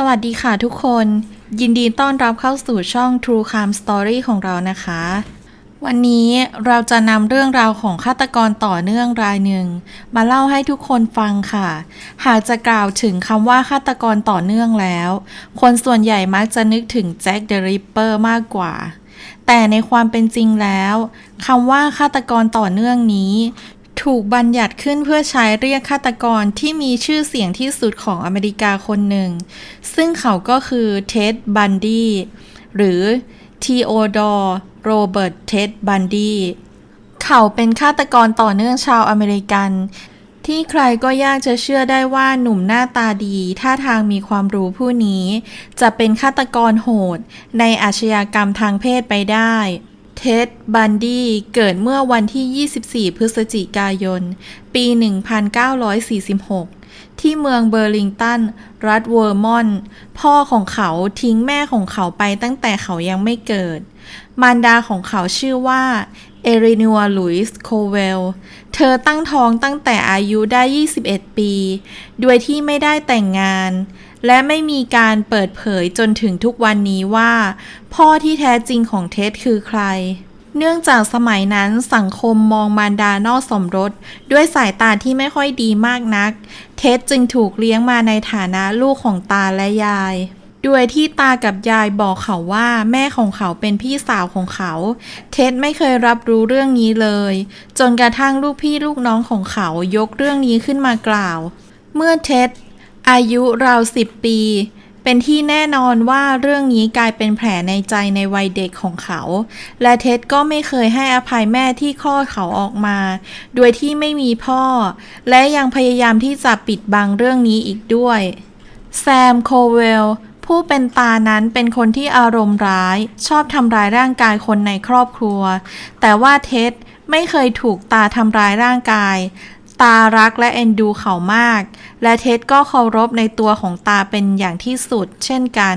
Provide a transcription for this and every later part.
สวัสดีค่ะทุกคน ยินดีต้อนรับเข้าสู่ช่อง True Crime Story ของเรานะคะ วันนี้เราจะนำเรื่องราวของฆาตกรต่อเนื่องรายหนึ่ง มาเล่าให้ทุกคนฟังค่ะ หากจะกล่าวถึงคำว่าฆาตกรต่อเนื่องแล้ว คนส่วนใหญ่มักจะนึกถึงแจ็คเดอะริปเปอร์มากกว่าแต่ในความเป็นจริงแล้วคำว่าฆาตกรต่อเนื่องนี้ ถูกบัญญัติขึ้นเพื่อใช้เรียกฆาตกรที่มีชื่อเสียงที่สุดของอเมริกาคนหนึ่ง ซึ่งเขาก็คือเท็ดบันดีหรือทีโอดอร์โรเบิร์ตเท็ดบันดีเขาเป็นฆาตกรต่อเนื่องชาวอเมริกัน ที่ใครก็ยากจะเชื่อได้ว่าหนุ่มหน้าตาดีท่าทางมีความรู้ผู้นี้ จะเป็นฆาตกรโหดในอาชญากรรมทางเพศไปได้ เท็ด บันดี เกิดเมื่อวันที่ 24 พฤศจิกายน ปี 1946 ที่เมืองเบอร์ลิงตัน รัฐเวอร์มอนต์พ่อของเขาทิ้งแม่ของเขาไปตั้งแต่เขายังไม่เกิด มารดาของเขาชื่อว่า เอรินัวลุยส์โคเวล เธอตั้งท้องตั้งแต่อายุได้ 21 ปี โดยที่ไม่ได้แต่งงาน และไม่มีการเปิดเผยจนถึงทุกวันนี้ว่า พ่อที่แท้จริงของเท็ดคือใคร เนื่องจากสมัยนั้นสังคมมองมารดานอกสมรส ด้วยสายตาที่ไม่ค่อยดีมากนัก เท็ดจึงถูกเลี้ยงมาในฐานะลูกของตาและยายด้วยที่ตากับยายบอกเขาว่าแม่ของเขาเป็นพี่สาวของเขา เท็ดไม่เคยรับรู้เรื่องนี้เลย จนกระทั่งลูกพี่ลูกน้องของเขายกเรื่องนี้ขึ้นมากล่าว เมื่อเท็ด อายุราวสิบปี เป็นที่แน่นอนว่าเรื่องนี้กลายเป็นแผลในใจในวัยเด็กของเขา และเท็ดก็ไม่เคยให้อภัยแม่ที่คลอดเขาออกมา โดยที่ไม่มีพ่อ และยังพยายามที่จะปิดบังเรื่องนี้อีกด้วย แซมโคเวลผู้เป็นตานั้นเป็นคนที่อารมณ์ร้าย ชอบทำร้ายร่างกายคนในครอบครัว แต่ว่าเท็ดไม่เคยถูกตาทำร้ายร่างกาย ตารักและเอ็นดูเขามาก และเท็ดก็เคารพในตัวของตาเป็นอย่างที่สุดเช่นกัน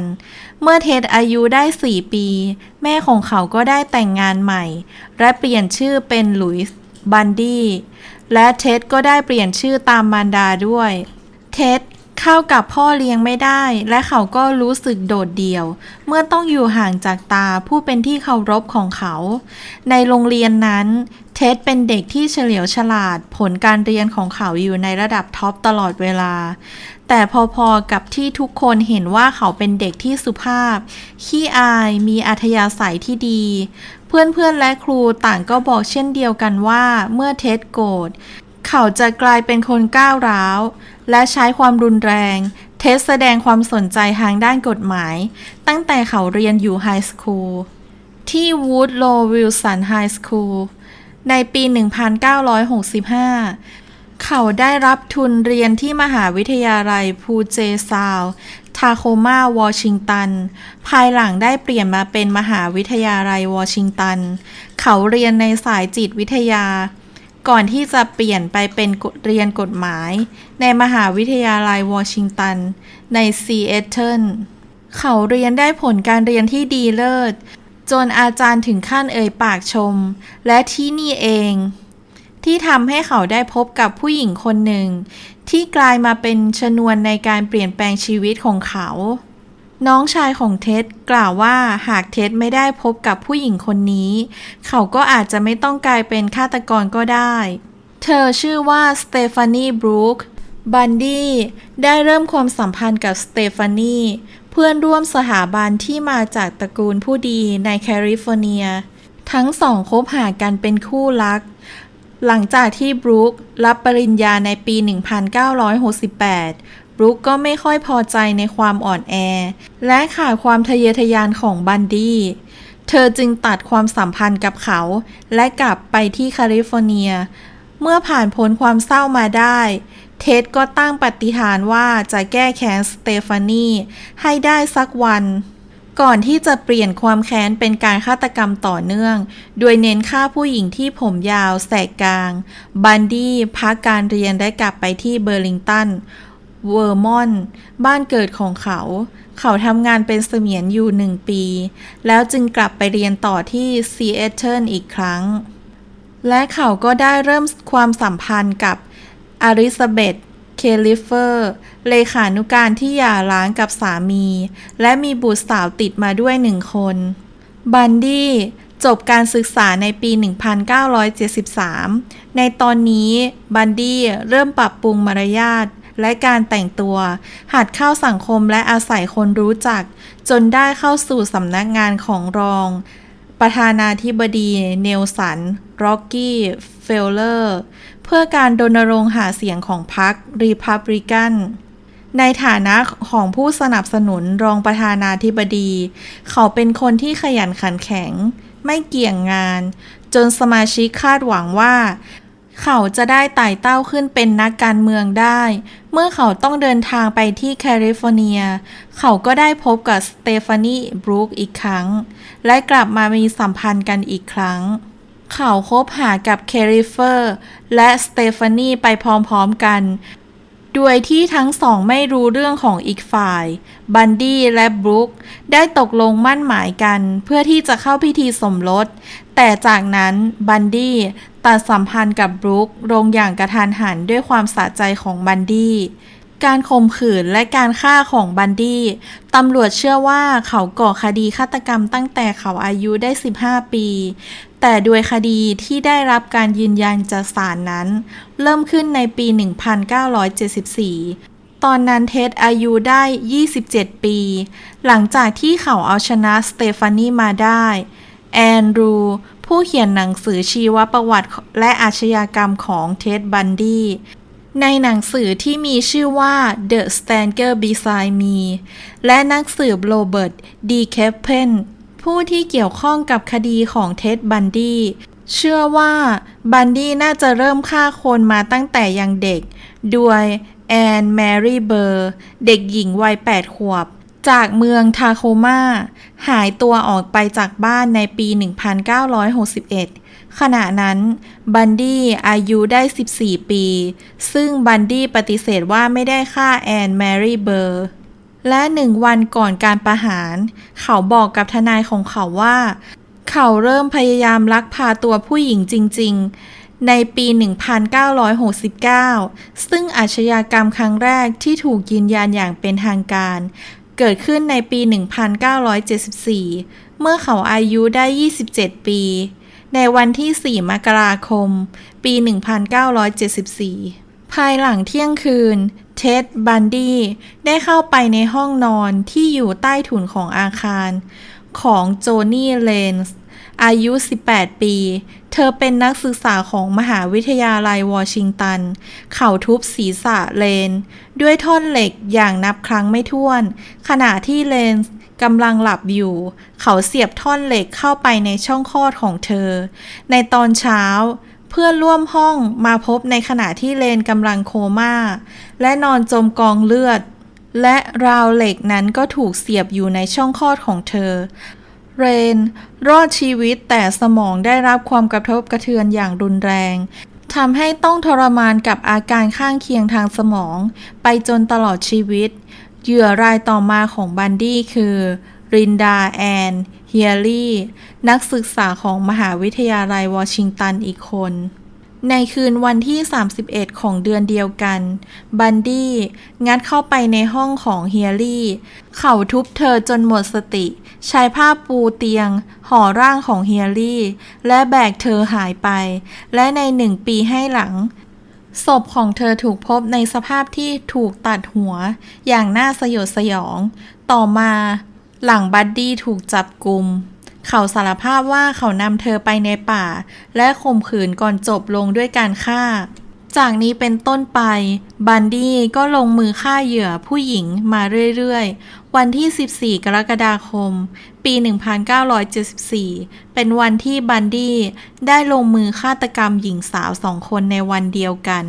เมื่อเท็ดอายุได้4ปี แม่ของเขาก็ได้แต่งงานใหม่ และเปลี่ยนชื่อเป็นหลุยส์บันดี้และเท็ดก็ได้เปลี่ยนชื่อตามมารดาด้วย เท็ดเข้ากับพ่อเลี้ยงไม่ได้ และเขาก็รู้สึกโดดเดี่ยว เมื่อต้องอยู่ห่างจากตาผู้เป็นที่เคารพของเขา ในโรงเรียนนั้น เท็ดเป็นเด็กที่เฉลียวฉลาด ผลการเรียนของเขาอยู่ในระดับท็อปตลอดเวลา แต่พอๆกับที่ทุกคนเห็นว่าเขาเป็นเด็กที่สุภาพ ขี้อาย มีอัธยาศัยที่ดี เพื่อนๆและครูต่างก็บอกเช่นเดียวกันว่า เมื่อเท็ดโกรธเขาจะกลายเป็นคนก้าวร้าว และใช้ความรุนแรง เทสแสดงความสนใจทางด้านกฎหมาย ตั้งแต่เขาเรียนอยู่ไฮสคูลที่ Woodrow Wilson High School ในปี 1965 เขาได้รับทุนเรียนที่มหาวิทยาลัยพูเจซาวทาโคมาวอชิงตัน ภายหลังได้เปลี่ยนมาเป็นมหาวิทยาลัยวอชิงตัน เขาเรียนในสายจิตวิทยา ก่อนที่จะเปลี่ยนไปเป็นเรียนกฎหมาย ในมหาวิทยาลัยวอชิงตัน ในซีแอตเทิลเขาเรียนได้ผลการเรียนที่ดีเลิศ จนอาจารย์ถึงขั้นเอ่ยปากชม และที่นี่เอง ที่ทำให้เขาได้พบกับผู้หญิงคนหนึ่ง ที่กลายมาเป็นชนวนในการเปลี่ยนแปลงชีวิตของเขา น้องชายของเท็ดกล่าวว่าหากเท็ดไม่ได้พบกับผู้หญิงคนนี้ เขาก็อาจจะไม่ต้องกลายเป็นฆาตกรก็ได้ เธอชื่อว่าสเตฟานีบรูคบันดี้ได้เริ่มความสัมพันธ์กับสเตฟานี พื่อนร่วมสถาบันที่มาจากตระกูลผู้ดีในแคลิฟอร์เนีย ทั้งสองคบหากันเป็นคู่รัก หลังจากที่บรูครับปริญญาในปี 1968 บรูคก็ไม่ค่อยพอใจในความอ่อนแอ และขาดความทะเยอทะยานของบันดี้ เธอจึงตัดความสัมพันธ์กับเขา และกลับไปที่แคลิฟอร์เนีย เมื่อผ่านพ้นความเศร้ามาได้ เท็ดก็ตั้งปฏิฐานว่าจะแก้แค้นสเตฟานีให้ได้สักวัน ก่อนที่จะเปลี่ยนความแค้นเป็นการฆาตกรรมต่อเนื่อง โดยเน้นฆ่าผู้หญิงที่ผมยาวแสกกลาง บันดี้พักการเรียนได้กลับไปที่เบอร์ลิงตัน เวอร์มอนต์บ้านเกิดของเขา เขาทำงานเป็นเสมียนอยู่หนึ่งปี แล้วจึงกลับไปเรียนต่อที่ซีแอตเทิลอีกครั้งและเขาก็ได้เริ่มความสัมพันธ์กับ อลิซาเบธเคลิเฟอร์ เลขานุการที่หย่าร้างกับสามี และมีบุตรสาวติดมาด้วยหนึ่งคน บันดี้จบการศึกษาในปี 1973 ในตอนนี้บันดี้เริ่มปรับปรุงมารยาทและการแต่งตัว หัดเข้าสังคมและอาศัยคนรู้จัก จนได้เข้าสู่สำนักงานของรอง ประธานาธิบดีเนลสัน ร็อกกี้ เฟลเลอร์ เพื่อการรณรงค์หาเสียงของพรรครีพับริกันในฐานะของผู้สนับสนุนรองประธานาธิบดี เขาเป็นคนที่ขยันขันแข็ง ไม่เกี่ยงงาน จนสมาชิกคาดหวังว่า เขาจะได้ไต่เต้าขึ้นเป็นนักการเมืองได้ เมื่อเขาต้องเดินทางไปที่แคลิฟอร์เนีย เขาก็ได้พบกับสเตฟานีบรูคอีกครั้ง และกลับมามีสัมพันธ์กันอีกครั้ง เขาคบหากับเคริเฟอร์ และสเตฟานีไปพร้อมๆกัน โดยที่ทั้งสองไม่รู้เรื่องของอีกฝ่าย บันดี้และบรูคได้ตกลงมั่นหมายกัน เพื่อที่จะเข้าพิธีสมรส แต่จากนั้นบันดี้ตัดสัมพันธ์กับบรูคลงอย่างกระทันหันด้วยความสะใจของบันดี้การข่มขืนและการฆ่าของบันดี้ ตำรวจเชื่อว่าเขาก่อคดีฆาตกรรมตั้งแต่เขาอายุได้ 15 ปี แต่โดยคดีที่ได้รับการยืนยันจากศาลนั้น เริ่มขึ้นในปี 1974 ตอนนั้นเท็ดอายุได้ 27 ปี หลังจากที่เขาเอาชนะสเตฟานีมาได้ แอนดรู ผู้เขียนหนังสือชีวประวัติและอาชญากรรมของเท็ดบันดี้ในหนังสือที่มีชื่อว่า The Stranger Beside Me และนักสืบโรเบิร์ตดีแคปเพน ผู้ที่เกี่ยวข้องกับคดีของเท็ดบันดี้เชื่อว่าบันดี้น่าจะเริ่มฆ่าคนมาตั้งแต่ยังเด็ก ด้วยแอนแมรี่เบอร์ เด็กหญิงวัย 8 ขวบ จากเมืองทาโคมาหายตัวออกไปจากบ้านในปี 1961 ขณะนั้น บันดี้อายุได้ 14 ปี ซึ่งบันดี้ปฏิเสธว่าไม่ได้ฆ่าแอนแมรี่เบอร์ และหนึ่งวันก่อนการประหาร เขาบอกกับทนายของเขาว่า เขาเริ่มพยายามลักพาตัวผู้หญิงจริง ๆ ในปี 1969 ซึ่งอาชญากรรมครั้งแรกที่ถูกยืนยันอย่างเป็นทางการ เกิดขึ้นในปี 1974 เมื่อเขาอายุได้ 27 ปี ในวันที่ 4 มกราคม ปี 1974 ภายหลังเที่ยงคืน เท็ด บันดี้ ได้เข้าไปในห้องนอนที่อยู่ใต้ถุนของอาคาร ของโจนี่เลนส์ อายุ 18 ปี เธอเป็นนักศึกษาของมหาวิทยาลัยวอชิงตัน เขาทุบศีรษะเลน ด้วยท่อนเหล็กอย่างนับครั้งไม่ถ้วน ขณะที่เลนส์กำลังหลับอยู่ เขาเสียบท่อนเหล็กเข้าไปในช่องคลอดของเธอ ในตอนเช้า เพื่อนร่วมห้องมาพบในขณะที่เลนกำลังโคม่า และนอนจมกองเลือด และราวเหล็กนั้นก็ถูกเสียบอยู่ในช่องคลอดของเธอ เรน รอดชีวิตแต่สมองได้รับความกระทบกระเทือนอย่างรุนแรงทำให้ต้องทรมานกับอาการข้างเคียงทางสมอง ไปจนตลอดชีวิต เหยื่อรายต่อมาของบันดี้คือรินดาแอน เฮียรี่ นักศึกษาของมหาวิทยาลัยวอชิงตันอีกคน ในคืนวันที่ 31 ของเดือนเดียวกัน บันดี้งัดเข้าไปในห้องของเฮียรี่ เขาทุบเธอจนหมดสติ ใช้ผ้าปูเตียง ห่อร่างของเฮียรี่ และแบกเธอหายไป และในหนึ่งปีให้หลังศพของเธอถูกพบในสภาพที่ถูกตัดหัวอย่างน่าสยดสยอง ต่อมา หลังบัดดี้ถูกจับกุมเขาสารภาพว่าเขานำเธอไปในป่า และข่มขืนก่อนจบลงด้วยการฆ่า จากนี้เป็นต้นไปบันดี้ก็ลงมือฆ่าเหยื่อผู้หญิงมาเรื่อยๆ วันที่ 14 กรกฎาคม ปี 1974 เป็นวันที่บันดี้ได้ลงมือฆาตกรรมหญิงสาวสองคนในวันเดียวกัน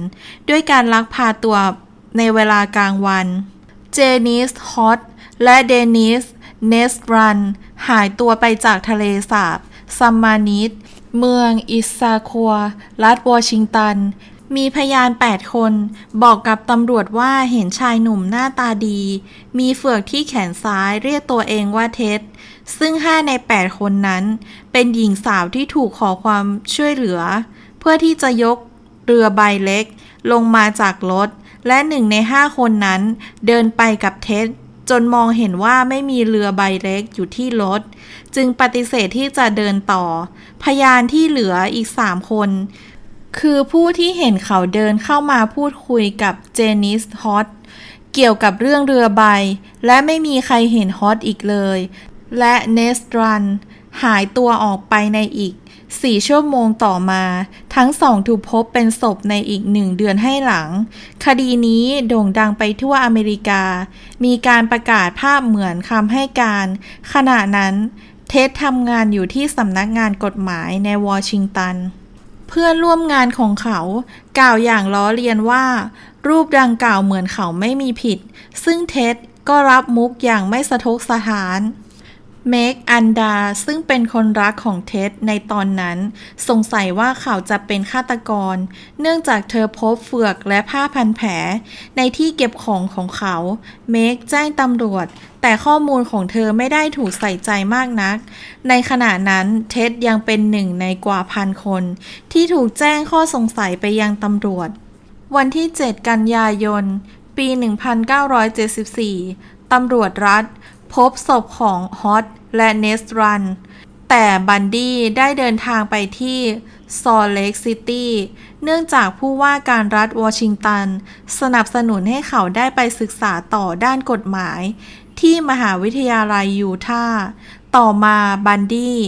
ด้วยการลักพาตัวในเวลากลางวัน เจนิสฮอตและเดนิส เนสรัน หายตัวไปจากทะเลสาบซัมมานิสเมืองอิสซาคัว รัฐวอชิงตัน มีพยาน 8 คน บอกกับตำรวจว่าเห็นชายหนุ่มหน้าตาดี มีเฟือกที่แขนซ้ายเรียกตัวเองว่าเท็ด ซึ่ง 5 ใน 8 คนนั้น เป็นหญิงสาวที่ถูกขอความช่วยเหลือ เพื่อที่จะยกเรือใบเล็ก ลงมาจากรถและหนึ่งใน5คนนั้นเดินไปกับเท็ด จนมองเห็นว่าไม่มีเรือใบเล็กอยู่ที่รถ จึงปฏิเสธที่จะเดินต่อ พยานที่เหลืออีกสามคน คือผู้ที่เห็นเขาเดินเข้ามาพูดคุยกับเจนิสฮอตเกี่ยวกับเรื่องเรือใบ และไม่มีใครเห็นฮอตอีกเลย และเนสตรัน หายตัวออกไปในอีก4ชั่วโมงต่อมา ทั้งสองถูกพบเป็นศพในอีกหนึ่งเดือนให้หลัง คดีนี้โด่งดังไปทั่วอเมริกา มีการประกาศภาพเหมือนคำให้การ ขณะนั้น เท็ดทำงานอยู่ที่สำนักงานกฎหมายในวอชิงตัน เพื่อนร่วมงานของเขา กล่าวอย่างล้อเลียนว่า รูปดังกล่าวเหมือนเขาไม่มีผิด ซึ่งเท็ดก็รับมุกอย่างไม่สะทกสถาน เมกอันดาซึ่งเป็นคนรักของเท็ดในตอนนั้น สงสัยว่าเขาจะเป็นฆาตกร เนื่องจากเธอพบเฟือกและผ้าพันแผล ในที่เก็บของของเขา เมกแจ้งตำรวจ แต่ข้อมูลของเธอไม่ได้ถูกใส่ใจมากนัก ในขณะนั้นเท็ดยังเป็นหนึ่งในกว่าพันคน ที่ถูกแจ้งข้อสงสัยไปยังตำรวจ วันที่ 7 กันยายน ปี 1974ตำรวจรัฐ พบศพของฮอตและเนสรัน แต่บันดี้ได้เดินทางไปที่ซอลเลกซิตี้ เนื่องจากผู้ว่าการรัฐวอชิงตัน สนับสนุนให้เขาได้ไปศึกษาต่อด้านกฎหมาย ที่มหาวิทยาลัยยูทาห์ ต่อมาบันดี้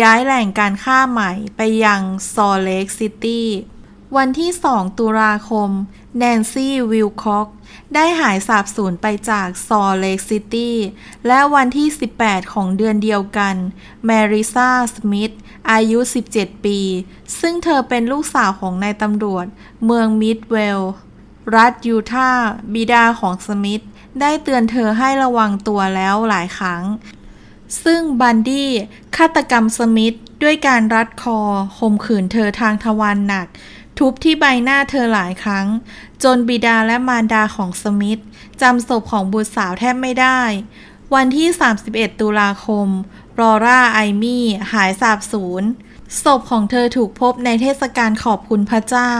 ย้ายแหล่งการฆ่าใหม่ไปยังซอลเลกซิตี้ วันที่ 2 ตุลาคม แนนซี่ วิลค็อก ได้หายสาบสูญไปจากซอเลกซิตี้ และวันที่ 18 ของเดือนเดียวกัน แมริซาสมิธ อายุ 17 ปี ซึ่งเธอเป็นลูกสาวของนายตำรวจ เมืองมิดเวล รัฐยูทาห์บิดาของสมิธ ได้เตือนเธอให้ระวังตัวแล้วหลายครั้ง ซึ่งบันดี้ฆาตกรรมสมิธด้วยการรัดคอข่มขืนเธอทางทวารหนักทุบที่ใบหน้าเธอหลายครั้ง จนบิดาและมารดาของสมิธจำศพของบุตรสาวแทบไม่ได้ วันที่ 31 ตุลาคม รอร่าไอมี่หายสาบสูญศพของเธอถูกพบในเทศกาลขอบคุณพระเจ้า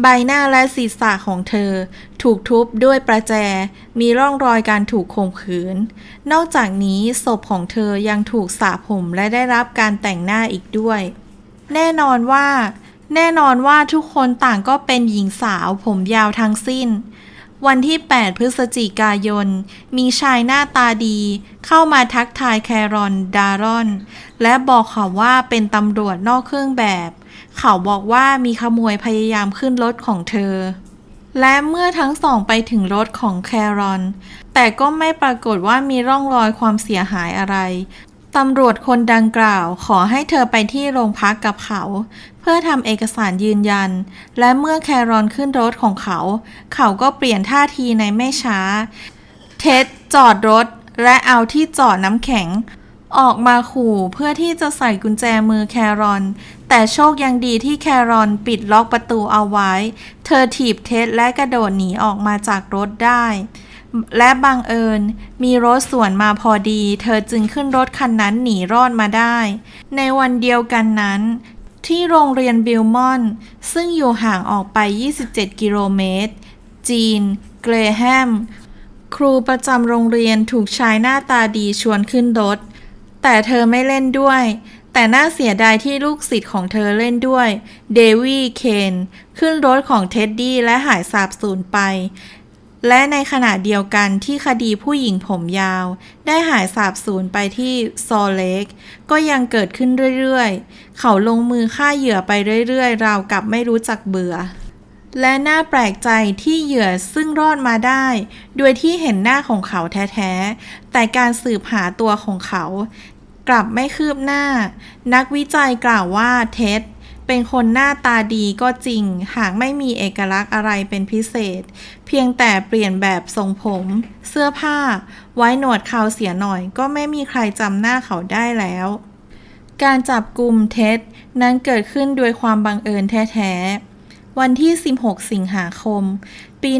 ใบหน้าและศีรษะของเธอ ถูกทุบด้วยประแจ มีร่องรอยการถูกข่มขืน นอกจากนี้ศพของเธอยังถูกสระผมและได้รับการแต่งหน้าอีกด้วย แน่นอนว่า แน่นอนว่าทุกคนต่างก็เป็นหญิงสาวผมยาวทั้งสิ้น วันที่ 8 พฤศจิกายน มีชายหน้าตาดี เข้ามาทักทายแครอนดารอน และบอกเขาว่าเป็นตำรวจนอกเครื่องแบบ เขาบอกว่ามีขโมยพยายามขึ้นรถของเธอ และเมื่อทั้งสองไปถึงรถของแครอน แต่ก็ไม่ปรากฏว่ามีร่องรอยความเสียหายอะไรตำรวจคนดังกล่าวขอให้เธอไปที่โรงพักกับเขา พื่อทำเอกสารยืนยัน และเมื่อแครอนขึ้นรถของเขา เขาก็เปลี่ยนท่าทีในไม่ช้า เท็ดจอดรถและเอาที่จอดน้ำแข็ง ออกมาขู่เพื่อที่จะใส่กุญแจมือแครอน แต่โชคยังดีที่แครอนปิดล็อกประตูเอาไว้ เธอถีบเท็ดและกระโดดหนีออกมาจากรถได้และบังเอิญ มีรถสวนมาพอดี เธอจึงขึ้นรถคันนั้นหนีรอดมาได้ ในวันเดียวกันนั้น ที่โรงเรียนบิลมอนต์ซึ่งอยู่ห่างออกไป 27 กิโลเมตร จีน เกรแฮม ครูประจำโรงเรียนถูกชายหน้าตาดีชวนขึ้นรถ แต่เธอไม่เล่นด้วย แต่น่าเสียดายที่ลูกศิษย์ของเธอเล่นด้วย เดวี่ เคน ขึ้นรถของเท็ดดี้และหายสาบสูญไป และในขณะเดียวกันที่คดีผู้หญิงผมยาว ได้หายสาบสูญไปที่ซอลเลกก็ยังเกิดขึ้นเรื่อยๆ เขาลงมือฆ่าเหยื่อไปเรื่อยๆ ราวกับไม่รู้จักเบื่อ และน่าแปลกใจที่เหยื่อซึ่งรอดมาได้ โดยที่เห็นหน้าของเขาแท้ๆ แต่การสืบหาตัวของเขา กลับไม่คืบหน้า นักวิจัยกล่าวว่าเท็ด เป็นคนหน้าตาดีก็จริง หากไม่มีเอกลักษณ์อะไรเป็นพิเศษ เพียงแต่เปลี่ยนแบบทรงผม เสื้อผ้า ไว้หนวดเขาเสียหน่อย ก็ไม่มีใครจำหน้าเขาได้แล้ว การจับกลุ่มเท็ดนั้นเกิดขึ้นโดยความบังเอิญแท้ๆ วันที่ 16 สิงหาคม ปี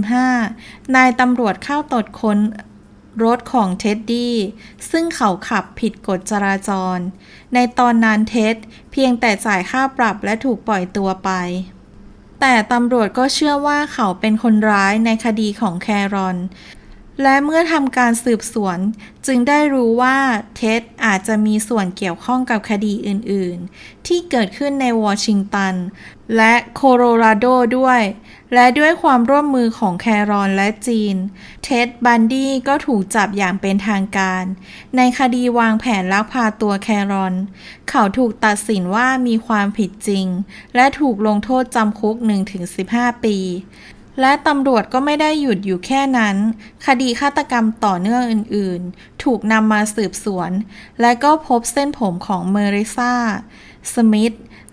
1975 นายตำรวจเข้าตรวจค้น รถของเท็ดดี้ซึ่งเขาขับผิดกฎจราจร ในตอนนั้นเท็ดเพียงแต่จ่ายค่าปรับและถูกปล่อยตัวไป แต่ตำรวจก็เชื่อว่าเขาเป็นคนร้ายในคดีของแครอน และเมื่อทำการสืบสวนจึงได้รู้ว่าเท็ดอาจจะมีส่วนเกี่ยวข้องกับคดีอื่น ๆ ที่เกิดขึ้นในวอชิงตัน และโคโลราโดด้วย และด้วยความร่วมมือของแครอนและจีน เท็ดบันดี้ก็ถูกจับอย่างเป็นทางการ ในคดีวางแผนลักพาตัวแครอน เขาถูกตัดสินว่ามีความผิดจริง และถูกลงโทษจำคุก 1-15 ปี และตำรวจก็ไม่ได้หยุดอยู่แค่นั้น คดีฆาตกรรมต่อเนื่องอื่นๆ ถูกนำมาสืบสวน และก็พบเส้นผมของเมริซาสมิธ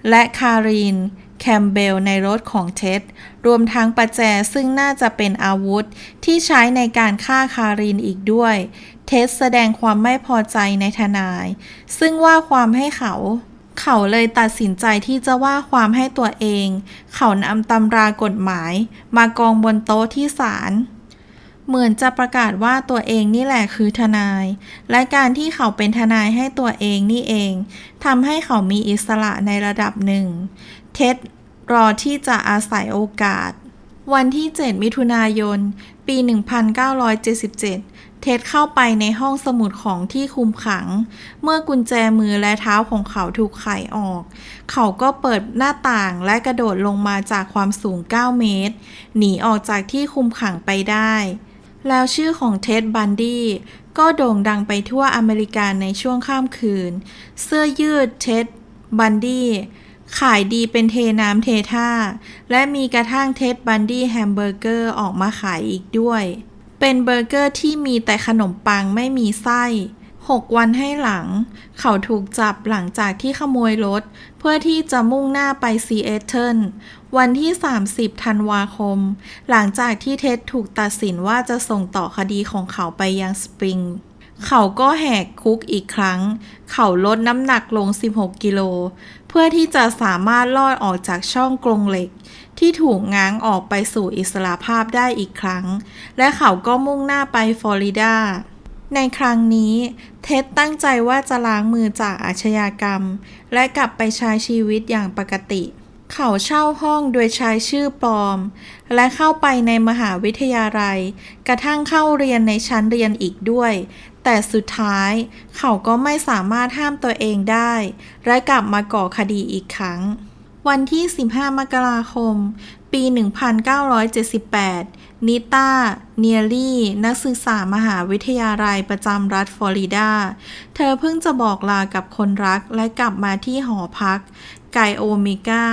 และคารีน แคมเบลในรถของเท็ดรวมทั้งประแจซึ่งน่าจะเป็นอาวุธที่ใช้ในการฆ่าคารีนอีกด้วย เท็ดแสดงความไม่พอใจในทนาย ซึ่งว่าความให้เขา เขาเลยตัดสินใจที่จะว่าความให้ตัวเอง เขานำตำรากฎหมาย มากองบนโต๊ะที่ศาลเหมือนจะประกาศว่าตัวเองนี่แหละคือทนาย และการที่เขาเป็นทนายให้ตัวเองนี่เองทำให้เขามีอิสระในระดับหนึ่ง เท็ดรอที่จะอาศัยโอกาส วันที่ 7 มิถุนายน ปี 1977 เท็ดเข้าไปในห้องสมุดของที่คุมขัง เมื่อกุญแจมือและเท้าของเขาถูกไขออก เขาก็เปิดหน้าต่างและกระโดดลงมาจากความสูง 9 เมตร หนีออกจากที่คุมขังไปได้ แล้วชื่อของเท็ดบันดี้ก็โด่งดังไปทั่วอเมริกาในช่วงข้ามคืน เสื้อยืดเท็ดบันดี้ ขายดีเป็นเทน้ำเทท่า และมีกระทั่งเท็ดบันดี้แฮมเบอร์เกอร์ออกมาขายอีกด้วย เป็นเบอร์เกอร์ที่มีแต่ขนมปังไม่มีไส้6วันให้หลัง เขาถูกจับหลังจากที่ขโมยรถ เพื่อที่จะมุ่งหน้าไปซีแอตเทิลวันที่ 30 ธันวาคม หลังจากที่เท็ดถูกตัดสินว่าจะส่งต่อคดีของเขาไปยังสปริง เขาก็แหกคุกอีกครั้ง เขาลดน้ำหนักลง 16 กิโล เพื่อที่จะสามารถลอดออกจากช่องกรงเหล็ก ที่ถูกง้างออกไปสู่อิสระภาพได้อีกครั้ง และเขาก็มุ่งหน้าไปฟลอริดา ในครั้งนี้ เท็ดตั้งใจว่าจะล้างมือจากอาชญากรรม และกลับไปใช้ชีวิตอย่างปกติ เขาเช่าห้องโดยใช้ชื่อปลอม และเข้าไปในมหาวิทยาลัย กระทั่งเข้าเรียนในชั้นเรียนอีกด้วย แต่สุดท้ายเขาก็ไม่สามารถห้ามตัวเองได้ และกลับมาก่อคดีอีกครั้ง วันที่ 15 มกราคม ปี 1978 นิต้า เนียลี่ นักศึกษามหาวิทยาลัยประจำรัฐฟลอริดา เธอเพิ่งจะบอกลากับคนรักและกลับมาที่หอพัก ไกโอเมกา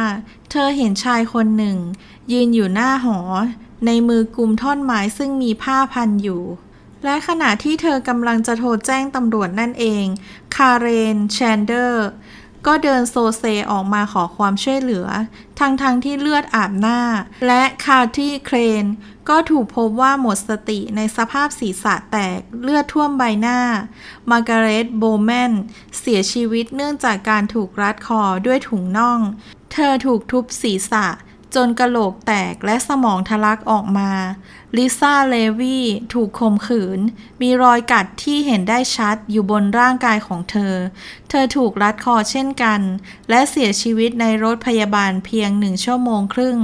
เธอเห็นชายคนหนึ่ง ยืนอยู่หน้าหอ ในมือกลุ่มท่อนไม้ซึ่งมีผ้าพันอยู่ และขณะที่เธอกำลังจะโทรแจ้งตำรวจนั่นเอง คาเรนแชนเดอร์ ก็เดินโซเซออกมาขอความช่วยเหลือ ทั้งๆทที่เลือดอาบหน้า และคาร์ที่เครน ก็ถูกพบว่าหมดสติในสภาพศีรษะแตกเลือดท่วมใบหน้า มาร์กาเร็ตโบแมนเสียชีวิตเนื่องจากการถูกรัดคอด้วยถุงน่อง เธอถูกทุบศีรษะ จนกระโหลกแตกและสมองทะลักออกมา ลิซ่าเลวีถูกข่มขืน มีรอยกัดที่เห็นได้ชัดอยู่บนร่างกายของเธอ เธอถูกรัดคอเช่นกัน และเสียชีวิตในรถพยาบาลเพียงหนึ่งชั่วโมงครึ่ง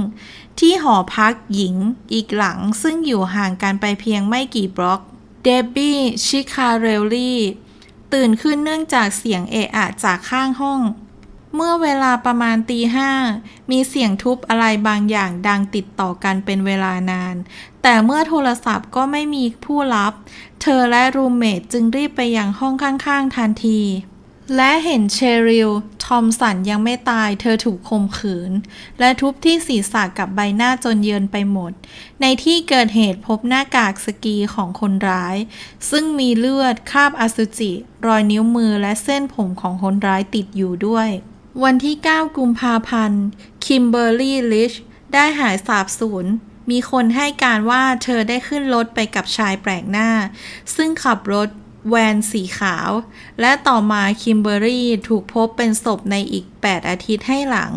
ที่หอพักหญิงอีกหลังซึ่งอยู่ห่างกันไปเพียงไม่กี่บล็อก เดบบี้ชิคาเรลลี่ตื่นขึ้นเนื่องจากเสียงเอะอะจากข้างห้อง เมื่อเวลาประมาณตีห้ามีเสียงทุบอะไรบางอย่างดังติดต่อกันเป็นเวลานาน แต่เมื่อโทรศัพท์ก็ไม่มีผู้รับ เธอและรูมเมทจึงรีบไปยังห้องข้างๆทันที และเห็นเชริลทอมสันยังไม่ตาย เธอถูกข่มขืน และทุบที่ศีรษะกับใบหน้าจนเยินไปหมด ในที่เกิดเหตุพบหน้ากากสกีของคนร้าย ซึ่งมีเลือดคราบอสุจิ รอยนิ้วมือและเส้นผมของคนร้ายติดอยู่ด้วย วันที่ 9 กุมภาพันธ์ คิมเบอร์รี่ ลิช ได้หายสาบสูญ มีคนให้การว่าเธอได้ขึ้นรถไปกับชายแปลกหน้า ซึ่งขับรถแวนสีขาว และต่อมาคิมเบอรี่ถูกพบเป็นศพในอีก 8 อาทิตย์ให้หลัง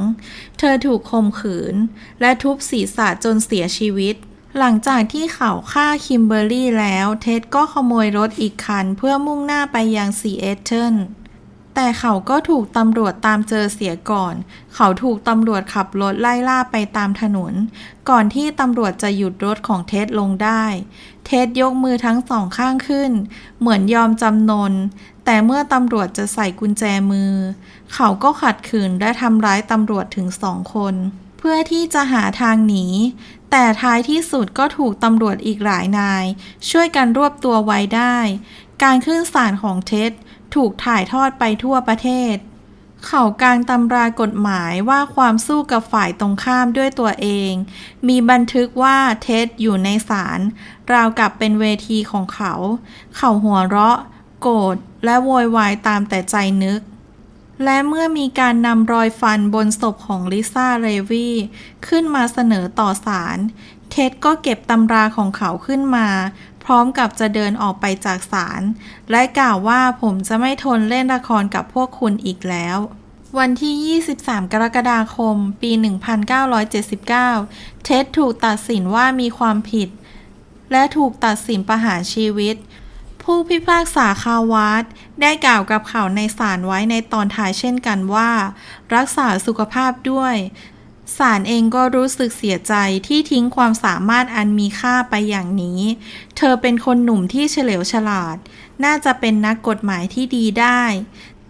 เธอถูกข่มขืน และทุบศีรษะจนเสียชีวิต หลังจากที่เขาฆ่าคิมเบอรี่แล้ว เท็ดก็ขโมยรถอีกคันเพื่อมุ่งหน้าไปยังซีเอตเทิล แต่เขาก็ถูกตำรวจตามเจอเสียก่อน เขาถูกตำรวจขับรถไล่ล่าไปตามถนน ก่อนที่ตำรวจจะหยุดรถของเท็ดลงได้ เท็ดยกมือทั้งสองข้างขึ้น เหมือนยอมจำนน แต่เมื่อตำรวจจะใส่กุญแจมือ เขาก็ขัดขืนและทำร้ายตำรวจถึงสองคน เพื่อที่จะหาทางหนี แต่ท้ายที่สุดก็ถูกตำรวจอีกหลายนาย ช่วยกันรวบตัวไว้ได้การขึ้นศาลของเท็ด ถูกถ่ายทอดไปทั่วประเทศ เขากลางตำรากฎหมายว่าความสู้กับฝ่ายตรงข้ามด้วยตัวเอง มีบันทึกว่าเท็ดอยู่ในศาลราวกับเป็นเวทีของเขา เขาหัวเราะ โกรธและโวยวายตามแต่ใจนึกและเมื่อมีการนำรอยฟันบนศพของลิซ่าเรวีขึ้นมาเสนอต่อศาล เท็ดก็เก็บตำราของเขาขึ้นมา พร้อมกับจะเดินออกไปจากศาลและกล่าวว่าผมจะไม่ทนเล่นละครกับพวกคุณอีกแล้ววันที่ 23 กรกฎาคม ปี 1979 เท็ดถูกตัดสินว่ามีความผิด และถูกตัดสินประหารชีวิต ผู้พิพากษาคาวาดได้กล่าวกับเขาในศาลไว้ในตอนท้ายเช่นกันว่า รักษาสุขภาพด้วย ศาลเองก็รู้สึกเสียใจที่ทิ้งความสามารถอันมีค่าไปอย่างนี้ เธอเป็นคนหนุ่มที่เฉลียวฉลาด น่าจะเป็นนักกฎหมายที่ดีได้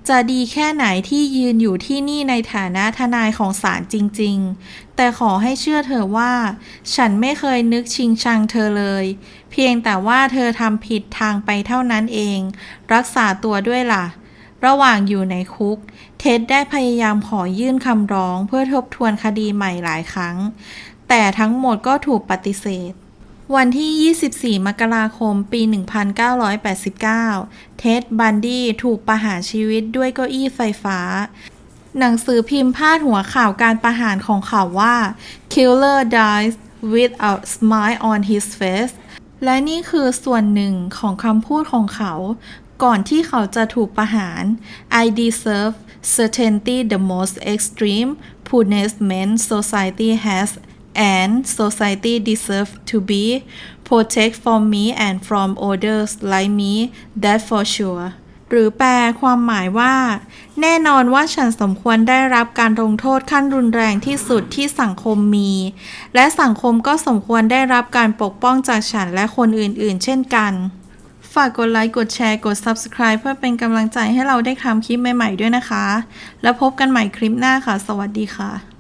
จะดีแค่ไหนที่ยืนอยู่ที่นี่ในฐานะทนายของศาลจริง ๆ แต่ขอให้เชื่อเธอว่า ฉันไม่เคยนึกชิงชังเธอเลย เพียงแต่ว่าเธอทำผิดทางไปเท่านั้นเอง รักษาตัวด้วยล่ะ ระหว่างอยู่ในคุก เท็ดได้พยายามขอยื่นคำร้องเพื่อทบทวนคดีใหม่หลายครั้ง แต่ทั้งหมดก็ถูกปฏิเสธ วันที่ 24 มกราคม ปี 1989 เท็ดบันดี้ถูกประหารชีวิตด้วยเก้าอี้ไฟฟ้า หนังสือพิมพ์พาดหัวข่าวการประหารของเขาว่า Killer dies with a smile on his face และนี่คือส่วนหนึ่งของคำพูดของเขา ก่อนที่เขาจะถูกประหาร I deserve certainty the most extreme punishment society has and society deserve to be protect from me and from others like me that for sure หรือแปลความหมายว่า แน่นอนว่าฉันสมควรได้รับการลงโทษขั้นรุนแรงที่สุดที่สังคมมี และสังคมก็สมควรได้รับการปกป้องจากฉันและคนอื่นๆ เช่นกัน ฝากกดไลค์ กดแชร์ กด Subscribe เพื่อเป็นกำลังใจให้เราได้ทำคลิปใหม่ๆด้วยนะคะ แล้วพบกันใหม่คลิปหน้าค่ะ สวัสดีค่ะ